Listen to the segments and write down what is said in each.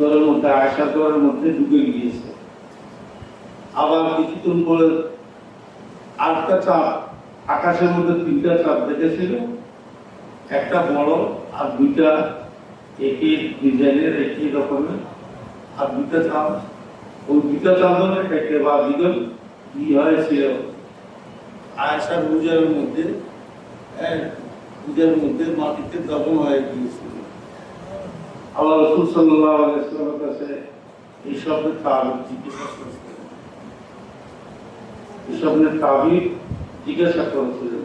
ঘরের মধ্যে আয়সা ঘরের মধ্যে ঢুকে গিয়েছে। আবার কিছুক্ষণ পরে আটটা চাপ আকাশের মধ্যে তিনটা চাপ দেখেছিল। একটা বড় আর দুইটা একই ডিজাইনের একই রকমের। আর দুইটা চাপ ওই দুইটা চাঁদনের একটা বা দিগল কি হয়েছিল আয়সা রোজার মধ্যে হ্যাঁ, রোজার মধ্যে মাটিতে দমন হয়ে গিয়েছিল। আল্লাহ রসুল সাল্লাহ কাছে এই জিজ্ঞাসা করেছিলেন। এই জিজ্ঞাসা করেছিলেন।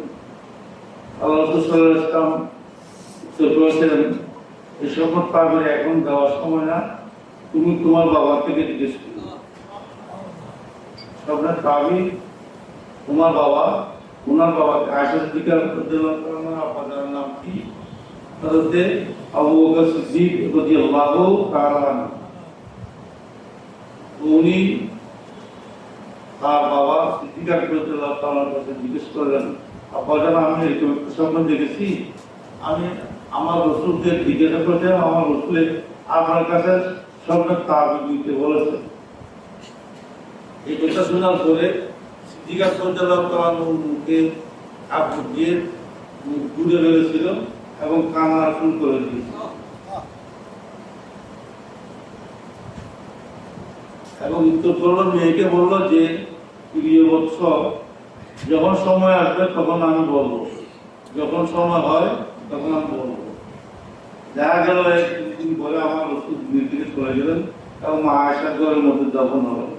আল্লাহ রসুল সাল্লাহ ইসলাম উত্তর করেছিলেন, এই এখন দেওয়ার সময় না, তুমি তোমার বাবা থেকে জিজ্ঞেস করো। শব্দের তাবির তোমার বাবা, ওনার বাবাকে বাবা আয়সা সিদ্দিকার আপনাদের নাম কি? হযরতে আবু বকর সিদ্দিক রাদিয়াল্লাহু তাআলা উনি তার বাবা সিদ্দিক রাদিয়াল্লাহু তাআলার কাছে জিজ্ঞেস করলেন, আব্বা জান, আমি এরকম একটা স্বপ্ন আমি আমার রসুলকে জিজ্ঞাসা করেছিলাম আমার রসুলের আপনার কাছে স্বপ্নের তাবিজ দিতে বলেছে। এই কথা শোনার পরে সিদ্দিকা রাদিয়াল্লাহু তাআলার মুখে আপু দিয়ে ঘুরে ফেলেছিল। এবং কান্না শুরু করে দিয়েছিল এবং উত্তর করল মেয়েকে বলল যে, প্রিয় বৎস, যখন সময় আসবে তখন আমি বলব। যখন সময় হয় তখন আমি বলব। দেখা গেল এক দিন পরে আমার ওষুধ দুই করে গেলেন এবং মা আয়সার ঘরের মধ্যে দফন হলেন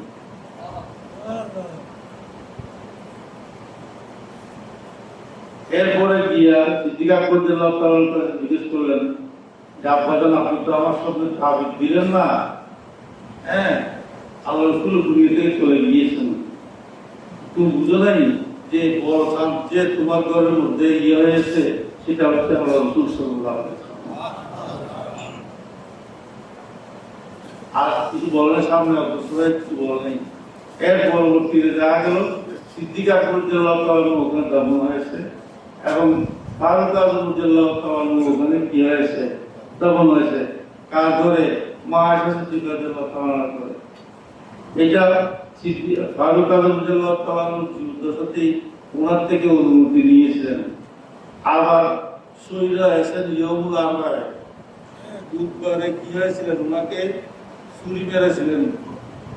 এরপরে গিয়া সিদ্দিকা করতে জিজ্ঞেস করলেন, যে আব্বাজান আপনি তো আমার সঙ্গে তাবিজ দিলেন না। হ্যাঁ আল্লাহ রসুল দুনিয়া থেকে চলে গিয়েছেন। তুমি বুঝো নাই যে বড় চাঁদ যে তোমার ঘরের মধ্যে ইয়ে হয়েছে, সেটা হচ্ছে আল্লাহ রসুল ওয়াসাল্লাম। আর কিছু বলেন সামনে অবশ্যই কিছু বলেন এর পরবর্তীতে দেখা গেল সিদ্দিকা পরিচালক ওখানে দমন হয়েছে। এবং ফারুক ওখানে কি হয়েছে, দমন হয়েছে কার ধরে মা আয়েশা সিদ্দিকা করে। এটা ওনার থেকে অনুমতি নিয়েছিলেন। আবার ইয়মুল আমরায় বুধবারে কি হয়েছিলেন ওনাকে ছুরি মেরেছিলেন।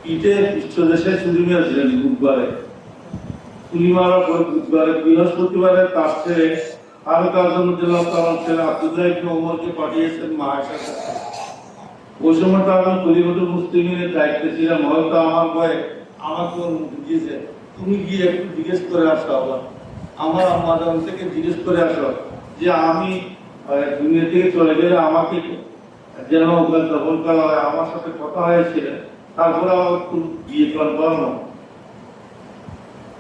পিঠে পৃষ্ঠদেশে বুধবারে। ছুরি মারার পরে বুধবারে তার আজমুদ্দিল্লাহ তালাম ছেলে আব্দুল্লাহ ইবনে পাঠিয়েছেন মা আয়েশার কাছে ওই সময় তো আমি পরিবর্তন মুসলিমের দায়িত্বে ছিলাম হয়তো আমার ভয়ে আমাকে অনুমতি তুমি গিয়ে একটু জিজ্ঞেস করে আসো আবার। আমার আম্মাজান থেকে জিজ্ঞেস করে আসো যে আমি দুনিয়া থেকে চলে গেলে আমাকে যেন ওখানে দখল করা হয়, আমার সাথে কথা হয়েছিল। তারপরে আমার একটু গিয়ে কনফার্ম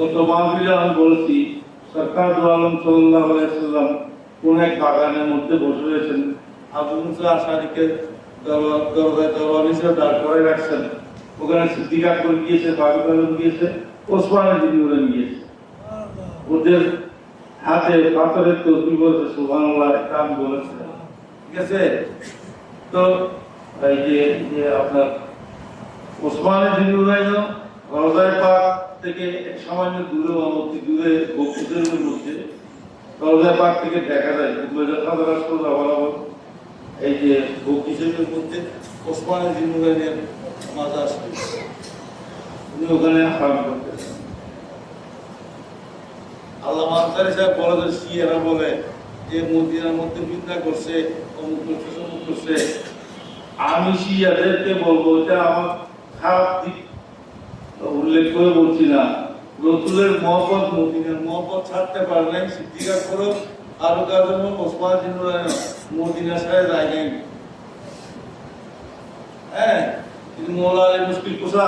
গত মাহফিলে বলেছি, সরকার আলম সাল্লাহ আলাইসাল্লাম কোন এক বাগানের মধ্যে বসে রয়েছেন। আবু মুসা দাঁড় করে রাখছেন। ওখানে সিদ্দিকা করে গিয়েছে বাবু কালম গিয়েছে দিদি ওরা গিয়েছে। ওদের হাতে পাথরের তসবি বলছে, সুবহানাল্লাহ একটা বলেছিলাম ঠিক আছে? তো এই যে আপনার ওসমানের দিদি ওরাই রোজায় পাক থেকে সামান্য দূরে দূরে বকুদের মধ্যে রোজায় পাক থেকে দেখা যায় এই যে বকিসের মধ্যে দিনুরাইনের মাজার শরীফ। উনি ওখানে আল্লাহ বলে যে মধ্যে করছে করছে। আমি শিয়াদেরকে বলব, এটা আমার খারাপ দিক। উল্লেখ করে বলছি না। রসুলের মহব্বত মদিনার মহব্বত ছাড়তে পারে নাই সিদ্ধিকা করো আরও কাজম ওসমান মদিনা সাহেব হ্যাঁ মুশকিল কোষা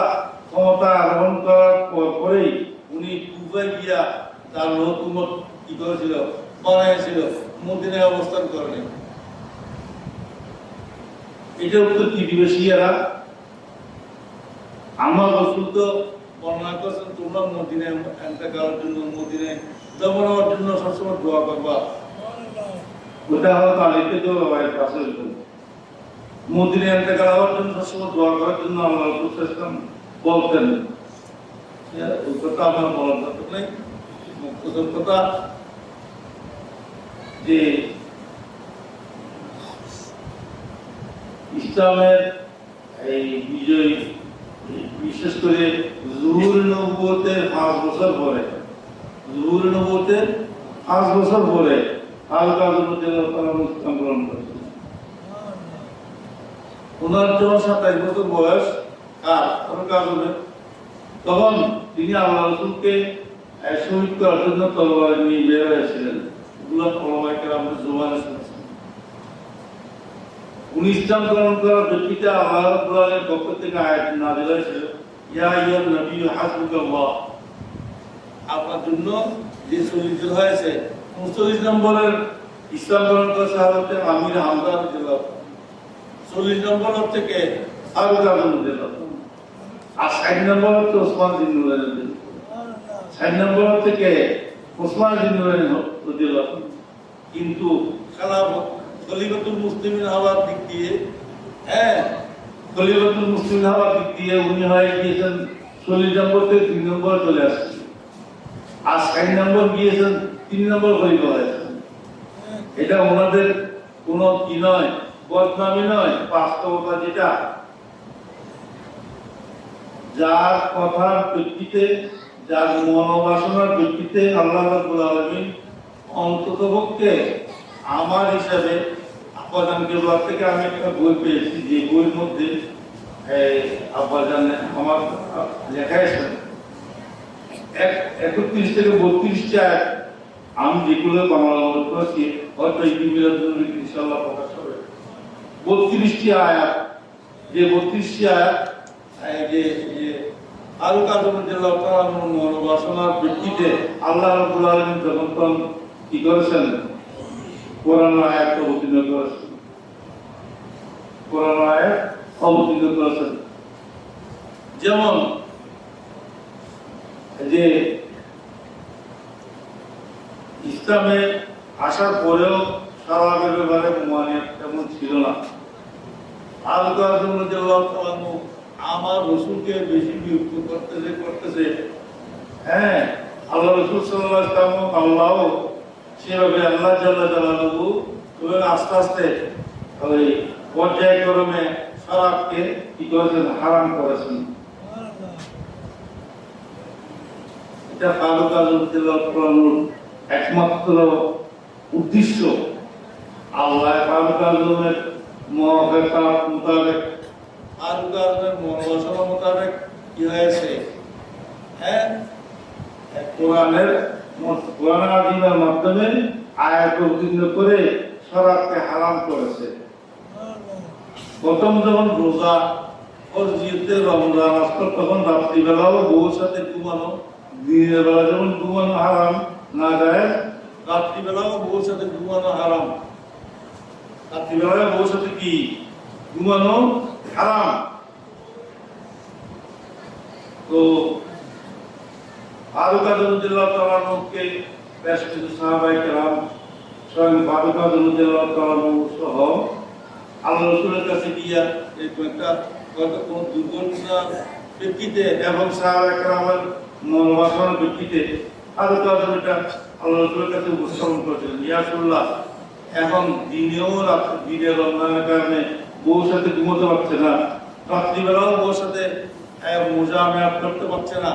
ক্ষমতা আরোহণ করার পর- পরেই উনি গিয়া তার হুকুমত কি করেছিল? বানাইছিল মদিনায় অবস্থান করেনি। এটার উত্তর আমার রসুল তো বর্ণনা করছেন তোমরা মদিনায় এন্তেকালের জন্য মদিনায় দমন হওয়ার জন্য সবসময় দোয়া করবা। ওটা হলো তালিকে তো বাড়ির হতো মদিনে এন্তেকাল হওয়ার জন্য সবসময় দোয়া করার জন্য আমার রসুল সাল্লাম বলতেন। হ্যাঁ, ওই কথা আমার বলার দরকার নেই। মুখ্য কথা যে ইসলামের এই বিজয় বিশেষ করে জুহুর নবুয়তের পাঁচ বছর পরে। জুহুর নবুয়তের পাঁচ বছর পরে ওনার যখন সাতাইশ বছর বয়স আর তখন তিনি আল্লাহ রসুলকে শহীদ করার জন্য তলবার নিয়ে বের জোবানে শুনেছি উনি ইসলাম গ্রহণ করার ব্যক্তিতে আল্লাহ রাব্বুল আলামিনের পক্ষ থেকে আয়াত নাযিল হয়েছিল ইয়া আপনার জন্য যে শহীদ হয়েছে 39 নম্বরের ইসলাম গ্রহণ করা সাহাবতে আমির হামজা রাদিয়াল্লাহু চল্লিশ নম্বর থেকে আরও কাজের মধ্যে আর ষাট নম্বর হচ্ছে ওসমান দিন নুরাইন ষাট নম্বর থেকে ওসমান রাদিয়াল্লাহু কিন্তু খেলা খলিফাতুল মুসলিমিন হওয়ার দিক দিয়ে হ্যাঁ খলিফাতুল মুসলিমিন হওয়ার দিক দিয়ে উনি হয়ে গিয়েছেন চল্লিশ নম্বর থেকে তিন নম্বর চলে আসছেন। আর ষাট নম্বর গিয়েছেন তিন নম্বর খলিফা হয়েছেন এটা ওনাদের কোনো কি নয়, বদনামি নয়, বাস্তবতা যেটা। যার কথার প্রেক্ষিতে, যার মনোবাসনার প্রেক্ষিতে আল্লাহ রাব্বুল আলামিন অন্ততপক্ষে আমার হিসাবে আব্বাজান কেবলার থেকে আমি একটা বই পেয়েছি, যে বইয়ের মধ্যে আব্বাজান আমার লেখা এক, একত্রিশ থেকে বত্রিশটি আমি যেগুলো বাংলা অনুবাদ করেছি হয়তো এই বিমিলাদুল ইনশাআল্লাহ প্রকাশ হবে। বত্রিশটি আয়াত যে বত্রিশটি আয়াত যে কাদম জেলা মনোবাসনার ভিত্তিতে আল্লাহ রাব্বুল আলামিন যখন কি করেছেন কোরআন আয়াত অবতীর্ণ করেছেন। কোরআন আয়াত অবতীর্ণ করেছেন। যেমন যে ইসলামে আসার পরেও সালামের ব্যাপারে মোমানিয়াত তেমন ছিল না। তাআলা আমার রসুলকে বেশি বিরক্ত করতেছে করতেছে। হ্যাঁ আল্লাহ রসুল ওয়াসাল্লাম আল্লাহ সেভাবে আল্লাহ জাল্লা জালালুহু তবে আস্তে আস্তে ওই পর্যায়ক্রমে শরাবকে কি করেছেন? হারাম করেছেন। এটা ফারুক আজমের একমাত্র উদ্দেশ্য আল্লাহ ফারুক আজমের মহাবেকার মোতাবেক ফারুক আজমের মনোবাসনা মোতাবেক কি হয়েছে? হ্যাঁ? কোরআনের কোরআন আজিমের মাধ্যমে আয়াত উত্তীর্ণ করে শরাবকে হারাম করেছে। প্রথম যখন রোজা ফরজিতে রমজান আসতো তখন রাত্রিবেলাও বউর সাথে ঘুমানো, দিনের বেলা যখন ঘুমানো হারাম, না যায়, রাত্রিবেলাও বউর সাথে ঘুমানো হারাম। রাত্রিবেলায় বউর সাথে কি? ঘুমানো হারাম। তো ফারুক আজমুদ্দিল্লাহ তালানুকে বেশ কিছু সাহাবাই কেরাম স্বয়ং ফারুক আজমুদ্দিল্লাহ তালানু সহ আল্লাহ কাছে গিয়া এরকম একটা কোনো দুর্ঘটনা প্রেক্ষিতে এবং সাহাবাই কেরামের মনোবাসনার প্রেক্ষিতে ফারুক আজম এটা আল্লাহ রসুলের কাছে উপস্থাপন করেছিলেন। ইয়াসুল্লাহ এখন দিনেও রাত্রি দিনের রমজানের কারণে বউর সাথে ঘুমোতে পারছে না। রাত্রিবেলাও বউর সাথে মোজা মেয়াদ করতে পারছে না।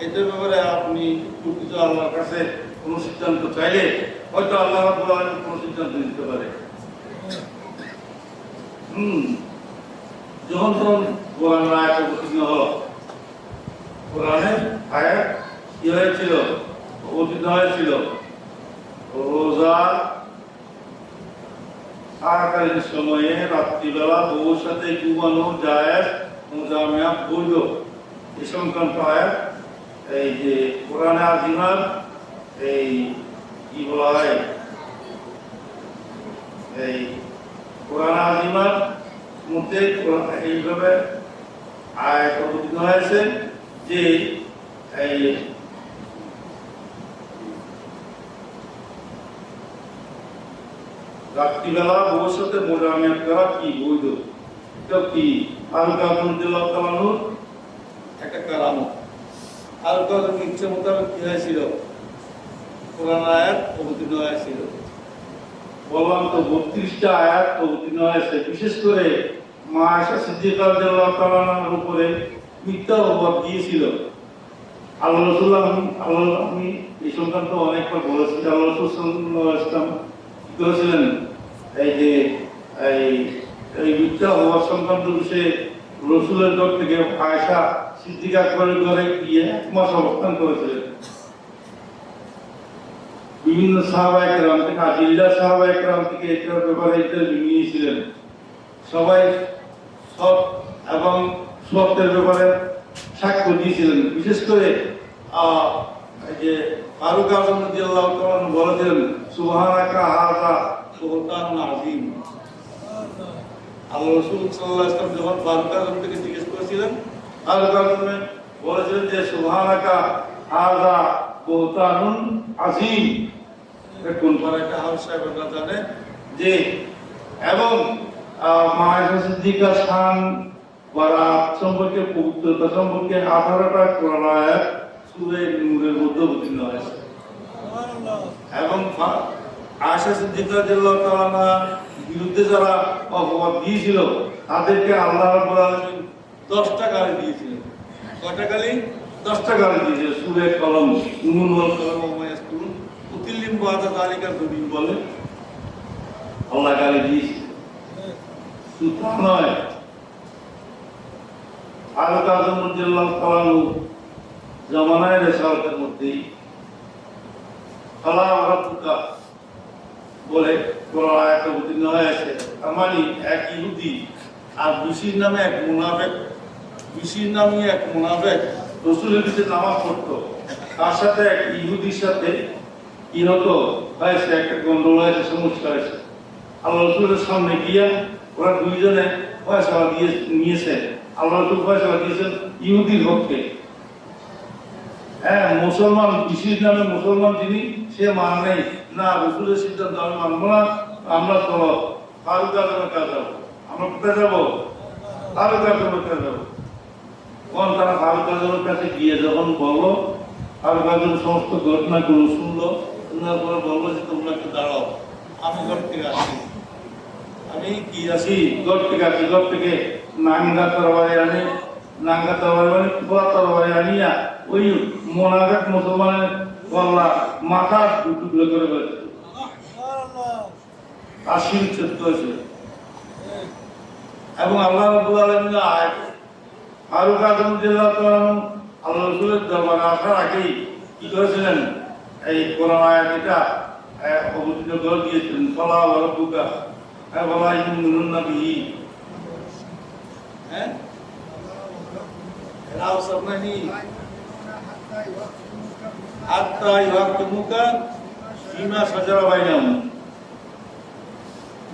এদের ব্যাপারে আপনি একটু কিছু আল্লাহর কাছে কোনো সিদ্ধান্ত চাইলে হয়তো আল্লাহ রাব্বুল আলামিন কোনো সিদ্ধান্ত নিতে পারে। হুম। যখন তখন কোরআন আয়াত অবতীর্ণ হলো কোরআনের আয়াত কি হয়েছিল? অবতীর্ণ হয়েছিল। রোজা থাকাকালীন সময়ে রাত্রিবেলা বউর সাথে ঘুমানো যায় মোজামিয়া বৈধ। এ সংক্রান্ত আয়াত এই যে কোরআনে আজিমার এই কি বলা হয়? এই কোরআন আজিমার মধ্যে এইভাবে অবতীর্ণ হয়েছে যে এই রাত্রিবেলা ভবিষ্যতে মোজামিয়াত করা কি বৈধ? কি আল কাবুল্লাহ তালানুর একটা কারামত আল কাবুল ইচ্ছে মোতাবেক কি হয়েছিল? কোরআন আয়াত অবতীর্ণ হয়েছিল। বললাম তো, বত্রিশটা আয়াত অবতীর্ণ হয়েছে। বিশেষ করে মা আয়সা সিদ্দিকা রাদিয়াল্লাহু তাআলার উপরে মিথ্যা অপবাদ দিয়েছিল। আল্লাহ রসুল আল্লাহ আমি এই সংক্রান্ত অনেকবার বলেছি আল্লাহ রসুল আলাইহি কি করেছিলেন? এই যে, এই এই মিথ্যা হওয়ার সংক্রান্ত বিষয়ে রসুলের দর থেকে আয়সা সিদ্দিকা গিয়ে এক মাস অবস্থান করেছিলেন বিভিন্ন সাহাবায়ে কেরাম থেকে ব্যাপারে নিয়েছিলেন। সবাই সব এবং সত্যের ব্যাপারে সাক্ষ্য দিয়েছিলেন। বিশেষ করে যে ফারুক আজম বলেছিলেন সুবহানাকা আল্লাহ রাসূল যখন ফারুক থেকে জিজ্ঞেস করেছিলেন আজম বলেছিলেন যে সুবহানাকা হাযা বুহতানুন আযীম। কোন একটা হাউস সাহেবরা জানে যে এবং আহ, মা আয়েশা সিদ্দিকা শান বারাত সম্পর্কে পবিত্রতা সম্পর্কে আঠারোটা আয়াত সূরা নূরের মধ্যে অবতীর্ণ হয়েছে। এবং আয়েশা সিদ্দিকা বিরুদ্ধে যারা অপবাদ দিয়েছিল তাদেরকে আল্লাহ আলামিন 10টা গালি দিয়েছিলেন কয়টা গালি? 10টা গালি দিয়েছিল। সূরা কলম নুন ওয়াল কলম ওয়া মা ইয়াসকুরুন উতিল্লিম বাদা যালিকা দুবিন বলে। আল্লাহ গালি দিয়েছে শুধু তা নয় আরও কাজম রাদিয়াল্লাহু তাআলা জামানায় রেসালতের মধ্যেই। ফালা রাব্বুকা বলে কোরআন আয়াত অবতীর্ণ হয়েছে আমারই এক ইহুদি। আর বিশির নামে এক মুনাফেক বিশির নামে এক মুনাফেক রসুলের কাছে নামাজ পড়তো। তার সাথে এক ইহুদির সাথে কি হতো? হয়েছে একটা গন্ডগোল হয়েছে সমস্যা হয়েছে। আল্লাহ রসুলের সামনে গিয়া ওরা দুইজনে ফয়সলা দিয়ে নিয়েছে। আল্লাহ রসুল ফয়সলা দিয়েছেন ইহুদির পক্ষে হ্যাঁ মুসলমান কৃষির নামে মুসলমান যিনি, সে মান নেই। না, রসুলের সিদ্ধান্ত, আমি মানবো না, আমরা চলো। ফারুক আজমের কাছে যাব। আমরা কোথায় যাব? ফারুক আজমের কাছে যাব। তারা ফারুক কাছে গিয়ে যখন বলল আজম সমস্ত ঘটনাগুলো শুনলো, শোনার পরে বলল যে তোমরা একটু দাঁড়াও, আমি ঘর থেকে আসি আমি কি আসি ঘর থেকে আসি ঘর থেকে। নাঙ্গা তরবারি আনি, নাঙ্গা তরবারি মানে বড় তরবারি আনিয়া ওই মোনাফেক মুসলমানের গল্লা মাথা টুকরো করে ফেলেছে। শিরচ্ছেদ করেছে এবং আল্লাহ রাব্বুল আলামিন আয়াত ফারুক আল্লাহ রসুলের দরবারে আসার আগেই কি করেছিলেন? এই কোরআন অবতীর্ণ করে দিয়েছিলেন। ফলা হ্যাঁ বলা বিহি। হ্যাঁ? রাও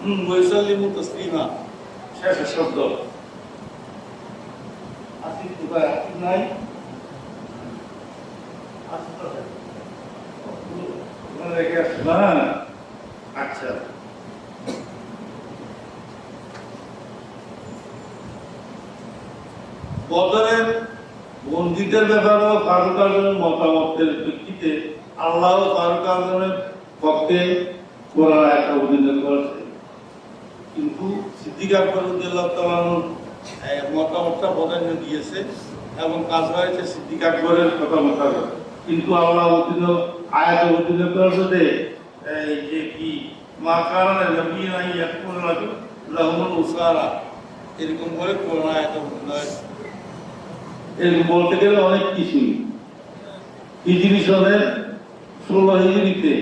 হুম তাসলিমা। শব্দ। আসি কোথায় আসি নাই বদরের বন্দীদের ব্যাপারেও ফারুক মতামতের প্রেক্ষিতে আল্লাহ ফারুক আজমের পক্ষে কোরআন আয়াত অবতীর্ণ করেছে। কিন্তু সিদ্দিক আকবর মতামতটা প্রাধান্য দিয়েছে এবং কাজ হয়েছে সিদ্দিক আকবরের কথা মোতাবেক। কিন্তু আল্লাহ অবতীর্ণ আয়াত করেছে যে এই যে কি? মা কারণে নবী নাই এখন লাহুল উসারা। এরকম করে কোরআন আয়াত এরকম বলতে গেলে অনেক কিছুই হিজরি সনের ষোলো হিজড়িতে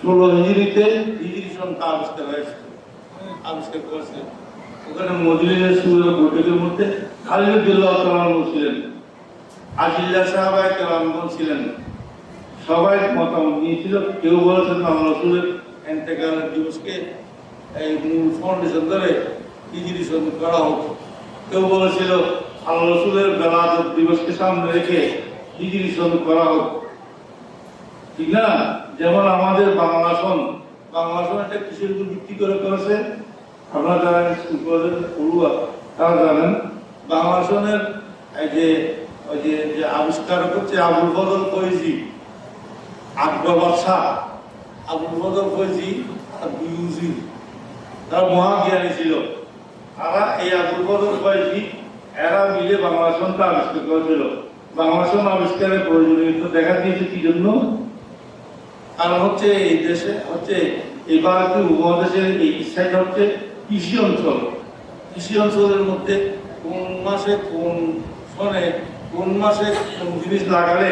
ষোলো হিজড়িতে হিজড়ি সংখ্যা আবিষ্কার হয়েছে। আবিষ্কার করেছে। ওখানে মজলিসের সুরের বৈঠকের মধ্যে খালিদুল্লাহ তালাম ছিলেন আজিল্লা সাহাবাই কেরামগণ ছিলেন। সবাই মতামত নিয়েছিল। কেউ বলেছেন আল্লাহ রসুলের এন্তেকালের দিবসকে এই ফাউন্ডেশন ধরে সঙ্গে করা হোক। কেউ বলেছিল আল্লাহ রসুলের বেলাদ দিবসকে সামনে রেখে সঙ্গে করা হোক। ঠিক না? যেমন আমাদের বাংলাসন বাংলাসন একটা কিসের উপর ভিত্তি করে করেছে। আপনারা যারা স্কুল কলেজের পড়ুয়া তারা জানেন? বাংলাসনের এই যে, ওই যে যে আবিষ্কার করছে আবুল ফজল ফৈজি বাদশাহ আবুল ফজল ফৈজি আর বিউজি তারা মহাজ্ঞানী ছিল। তারা এই আবুল ফজল ফৈজি, এরা মিলে বাংলাসনটা আবিষ্কার করেছিল। বাংলাসন আবিষ্কারের প্রয়োজনীয়তা দেখা দিয়েছে কি জন্য? কারণ হচ্ছে এই দেশে, হচ্ছে এই ভারতীয় উপমহাদেশের এই সাইড হচ্ছে কৃষি অঞ্চল। কৃষি অঞ্চলের মধ্যে কোন মাসে কোন সনে, কোন মাসে কোন জিনিস লাগালে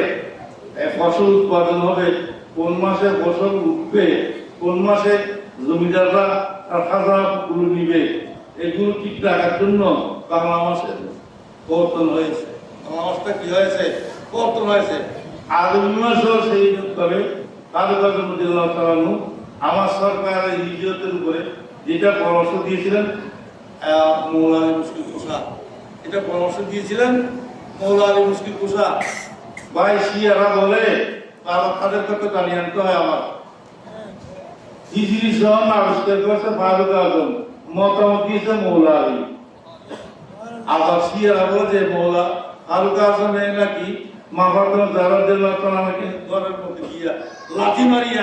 ফসল উৎপাদন হবে, কোন মাসে ফসল উঠবে, কোন মাসে জমিদাররা তার খাজাগুলো নিবে, এগুলো ঠিক রাখার জন্য বাংলা মাসের প্রবর্তন হয়েছে। বাংলা মাসটা কি হয়েছে? প্রবর্তন হয়েছে। আগামী মাসেও সেই তবে আমার সরকারের হিজরতের উপরে যেটা পরামর্শ দিয়েছিলেন আহ, মৌলা আলী মুশকিল কোষা এটা পরামর্শ দিয়েছিলেন মৌলা আলী মুশকিল কোষা ভাই শিয়ারা বলে তাদের কথা জানিয়ে আনতে হয় আমার। আবিষ্কার করেছে ফারুক আজম মতামত দিয়েছে মৌলা আবার শিয়ারা বলে যে মৌলা ফারুক আজমে নাকি মা ঘরের মারিয়া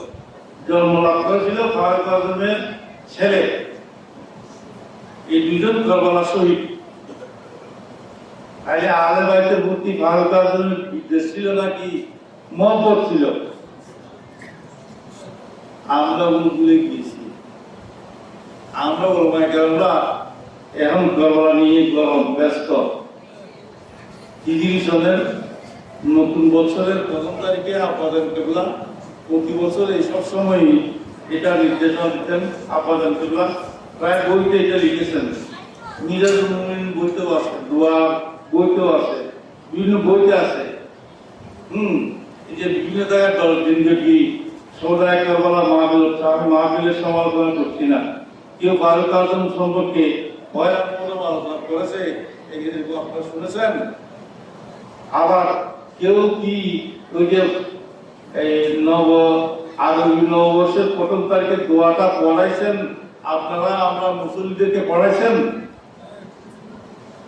জন্ম লাভ করেছিল ফারুক আজমের ছেলে। এই দুজন কারবালা শহীদ। তাহলে আলে বাইতের প্রতি ফারুক আজমের বিদ্বেষ ছিল নাকি মহব্বত ছিল? আমরা ভুলে গিয়েছি। আমরা ওলমায় কেরামরা এখন গরবা নিয়ে গরম ব্যস্ত। হিজরি সনের নতুন বছরের প্রথম তারিখে আপাদন কেবলা প্রতি বছর এই সব সময় এটা নির্দেশনা দিতেন আপাদন কেবলা প্রায় বইতে এটা লিখেছেন। মিরাজ মুমিন বইতেও আছে, দোয়া বইতেও আছে, বিভিন্ন বইতে আছে। হুম, এই যে বিভিন্ন জায়গায় দল, জিন্দগি, সৌদায় কারবালা মাহবিল হচ্ছে আমি মাহবিলের সমালোচনা করছি না। কেউ বারো আজম সম্পর্কে আলোচনা করেছে এগুলো আপনারা শুনেছেন? আবার কেউ কি ওই যে এই নব আরবি নববর্ষের প্রথম তারিখে দোয়াটা পড়াইছেন। আপনারা, আমরা মুসলিমদেরকে পড়াইছেন?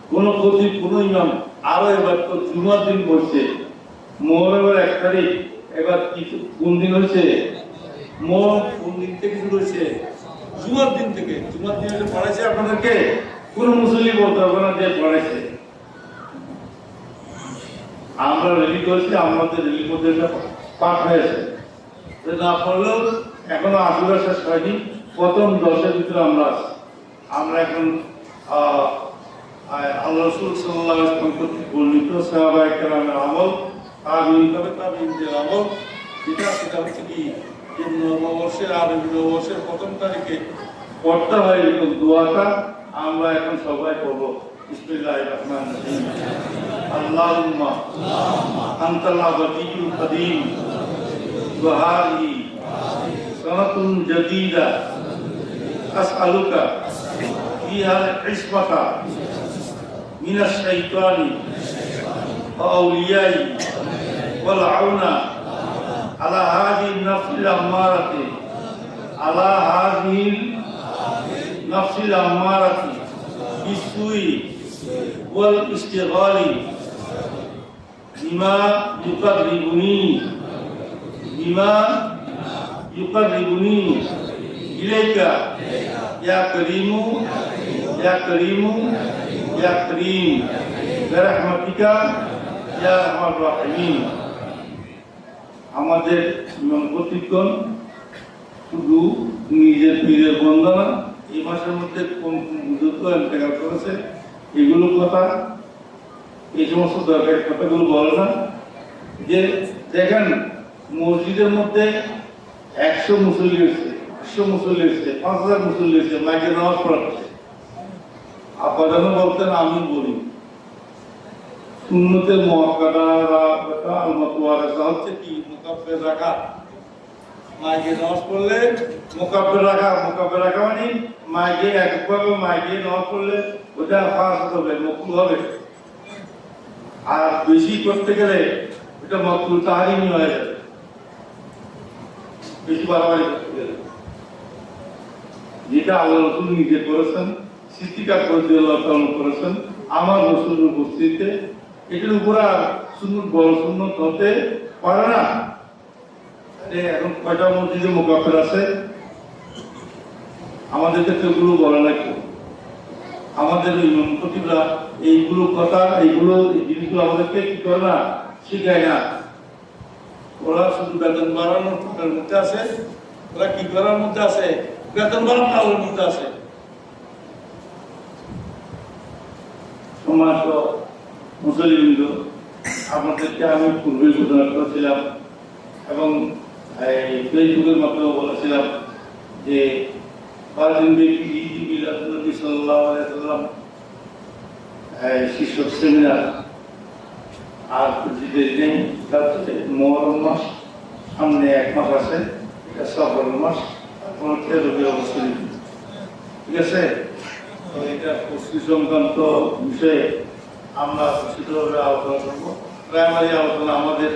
কোন প্রতি কোন ইমাম। আরও এবার তো জুমার দিন বসছে। মোহরমের এক তারিখ। এবার কিছু, কোন দিন হয়েছে মোহর কোন দিন থেকে শুরু হয়েছে জুমার দিন থেকে। জুমার দিন এসে পড়াইছে আপনাদেরকে? কোন মুসলিম বলতে হবে না যে পড়াইছে। আমরা রেডি করেছি, আমাদের রেলি মধ্যে পাঠ হয়েছে না পড়লেও এখনও আশুরা শেষ হয়নি, প্রথম দশের ভিতরে আমরা আছি। আমরা এখন আল্লাহ রসুল সাল্লাহ কর্তৃক বর্ণিত সাহাবাই কেরামের আমল তাবিন তবে তাবিনদের আমল, যেটা সেটা হচ্ছে কি যে নববর্ষের আরবি নববর্ষের প্রথম তারিখে পড়তে হয় এরকম দোয়াটা, আমরা এখন সবাই পড়ব। বিসমিল্লাহির রহমানির রহিম। আল্লাহুম্মা আনতাল আবাদিয়ুল কাদিম وهذه سنة جديدة. أسألك فيها عصمك من الشيطان وأوليائي والعون على هذه النفس الأمارة. على هذه النفس الأمارة. بالسوء والاستغلال. بما يقربني বিমা ইউকারিবুনি ইলাইকা ইয়া করিমু ইয়া করিমু ইয়া করিম বিরহমাতিকা ইয়া আরহামার রাহিমিন আমাদের ইমাম কর্তৃকগণ শুধু নিজের পীরের বন্দনা, এই মাসের মধ্যে কোন করেছে, এগুলো কথা, এই সমস্ত দরকারি কথাগুলো বলে না। যে দেখেন মসজিদের মধ্যে একশো মুসল্লি হয়েছে একশো মুসল্লি হয়েছে, পাঁচ হাজার মুসল্লি হয়েছে, মাইকে নামাজ পড়াচ্ছে। আপাতত বলতেন, আমি বলি, সুন্নতের মহাকাটা আলমাতুয়ারা হচ্ছে কি মোকাব্বের রাখা। মাইকে নামাজ পড়লে মোকাব্বের রাখা মোকাব্বের রাখা মানে মাইকে একভাবে মাইকে নামাজ পড়লে ওটা ফাঁস হবে মকুল হবে। আর বেশি করতে গেলে এটা মকুল তাহারিমি হয়ে যাবে। বেশি বাড়াবাড়ি করতে যেটা আল্লাহ রসুল নিজে করেছেন সিদ্দিকা করে করেছেন, আমার রসুলের উপস্থিতিতে এটার উপর আর সুন্নত, বড় সুন্নত হতে পারে না। এখন কয়টা মসজিদে মোকাফের আছে? আমাদেরকে তো এগুলো বলে না কেউ আমাদের ওই প্রতিভা এইগুলো কথা, এইগুলো এই জিনিসগুলো আমাদেরকে কি করে না? শিখায় না। ওরা শুধু বেতন বাড়ানোর কথার মধ্যে আছে, ওরা কি করার মধ্যে আছে? বেতন বাড়ানোর মধ্যে আছে। সমাজ ও মুসলিমবৃন্দ আপনাদেরকে আমি পূর্বে ঘোষণা করেছিলাম এবং ফেসবুকের মাধ্যমে বলেছিলাম যে আলাইসাল্লাম শীর্ষক সেমিনার আর নেই মহরম মাস, সামনে এক মাস আছে, এটা সফর মাস হচ্ছে রবি অবস্থিত ঠিক আছে? তো এটা পুষ্টি সংক্রান্ত বিষয়ে আমরা বিস্তৃতভাবে আলোচনা করব। প্রাইমারি আলোচনা আমাদের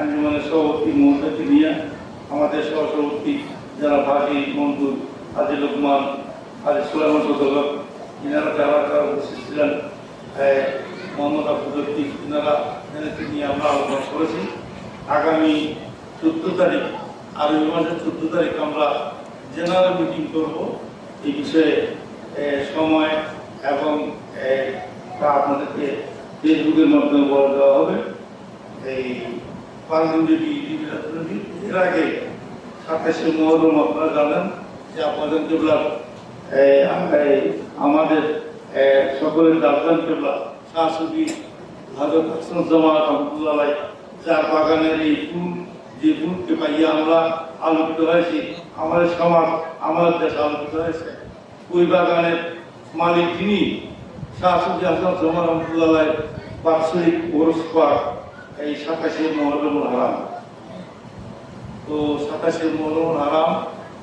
আঞ্জুমানের সভাপতি মোহাম্মদকে নিয়ে, আমাদের সহসভাপতি যারা ভাগি, বন্ধু হাজি লোকমান, হাজি সুলাইমান সদর ইনারা যারা যারা উপস্থিত ছিলেন মোহাম্মদ ইনারা এনাকে নিয়ে আমরা আলোচনা করেছি। আগামী চোদ্দ তারিখ আগামী মাসের চোদ্দ তারিখ আমরা জেনারেল মিটিং করব। এই বিষয়ে সময় এবং তা আপনাদেরকে ফেসবুকের মাধ্যমে বলে দেওয়া হবে। এই যদি এর আগে সাতাশে মহরম আপনারা জানেন যে আপনাদের কেবলা আমাদের সকলের দার্জান কেবলা শাহসুদি হাজর হাসান জামা রহমতুল্লাহ যার বাগানের এই ফুল, যে ফুলকে পাইয়ে আমরা আলোকিত হয়েছি আমাদের সমাজ আমাদের দেশ আলোকিত হয়েছে। ওই বাগানের মালিক যিনি শাহসুদি হাসান জামা রহমতুল্লাহ বাৎসরিক ওরস এই সাতাশে মহরম হারাম। তো সাতাশে মহরম হারাম,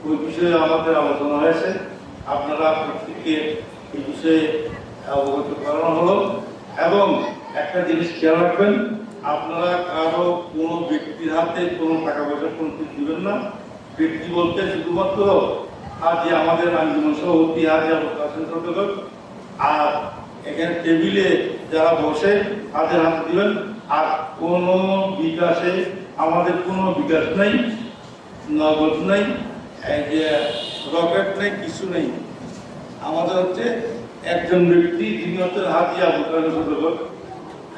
ওই বিষয়ে আমাদের আলোচনা হয়েছে। আপনারা প্রত্যেকে এই বিষয়ে অবগত করানো হলো। এবং একটা জিনিস খেয়াল রাখবেন, আপনারা কারও কোনো ব্যক্তির হাতে কোনো টাকা পয়সা কোনো কিছু দিবেন না। ব্যক্তি বলতে শুধুমাত্র আজ আমাদের আঞ্জুমান সভাপতি আজ সদস্য আর এখানে টেবিলে যারা বসে তাদের হাত দিবেন, আর কোনো বিকাশে আমাদের কোনো বিকাশ নেই, নগদ নেই রকেট নেই, কিছু নেই। আমাদের হচ্ছে একজন ব্যক্তি যিনি হচ্ছেন হাতি আবু তালেব সদস্য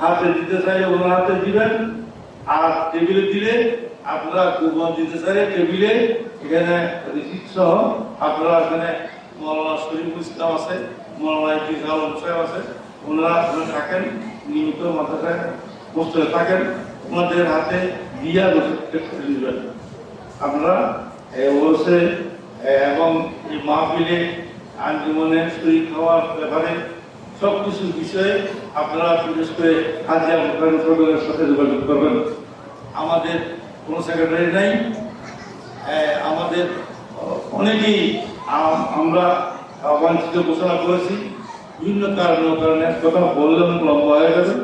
হাতে দিতে চাইলে ওনার হাতে দিবেন, আর টেবিলে দিলে আপনারা কুপন দিতে চাইলে টেবিলে, এখানে রিসিপ্ট সহ আপনারা এখানে মৌলানা শরীফ ইসলাম আছে, মৌলানা ইদ্রিস আলম সাহেব আছে, ওনারা ওখানে থাকেন, নিয়মিত মাদ্রাসায় বসতে থাকেন, ওনাদের হাতে দিয়া দিবেন। আপনারা এবং এই মাহফিলে আঞ্জুমনের শরীর খাওয়ার ব্যাপারে সব কিছু বিষয়ে আপনারা বিশেষ করে হাজিয়া মোকাবিল সরকারের সাথে যোগাযোগ করবেন। আমাদের কোনো সেক্রেটারি নাই। আমাদের অনেকেই আমরা বাঞ্ছিত ঘোষণা করেছি। বিভিন্ন কারণে কারণে কথা বললেন লম্বা হয়ে গেছে।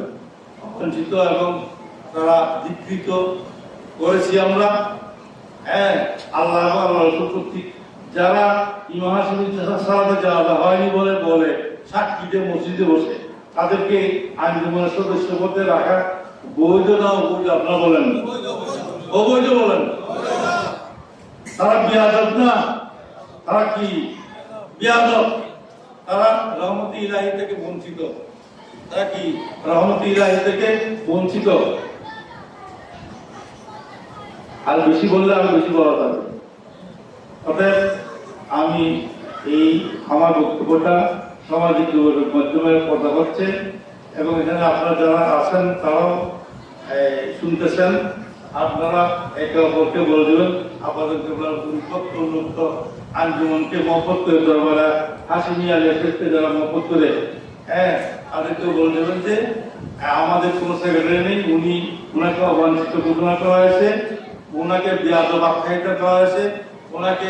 বঞ্চিত এবং তারা বিকৃত করেছি আমরা। হ্যাঁ আল্লাহ আল্লাহ কর্তৃক যারা সালাতে যাওয়া হয়নি বলে বলে সাক্ষীতে মসজিদে বসে, তাদেরকে আঞ্জুমানের সদস্য পদে রাখা বৈধ না অবৈধ আপনারা বলেন অবৈধ বলেন তারা বিয়াদব না? তারা কি বিয়াদব? তারা রহমতি ইলাহি থেকে বঞ্চিত। তারা কি রহমতি ইলাহি থেকে বঞ্চিত? আর বেশি বললে আমি বেশি বলা থাকবে অতএব আমি এই আমার বক্তব্যটা সামাজিক যোগাযোগ মাধ্যমে কথা হচ্ছে এবং এখানে আপনারা যারা আছেন তারাও শুনতেছেন। আপনারা একে অপরকে বলে দেবেন। আপনাদের উন্মুক্ত আঞ্জুমনকে মহব্বত করে দরবারা হাসিমি আলী এসেছে যারা মহব্বত করে হ্যাঁ তাদেরকে বলে দেবেন যে আমাদের কোনো সেক্রেটারি নেই। উনি ওনাকে অবাঞ্ছিত ঘোষণা করা হয়েছে। ওনাকে বিয়াদব আখ্যায়িত করা হয়েছে। ওনাকে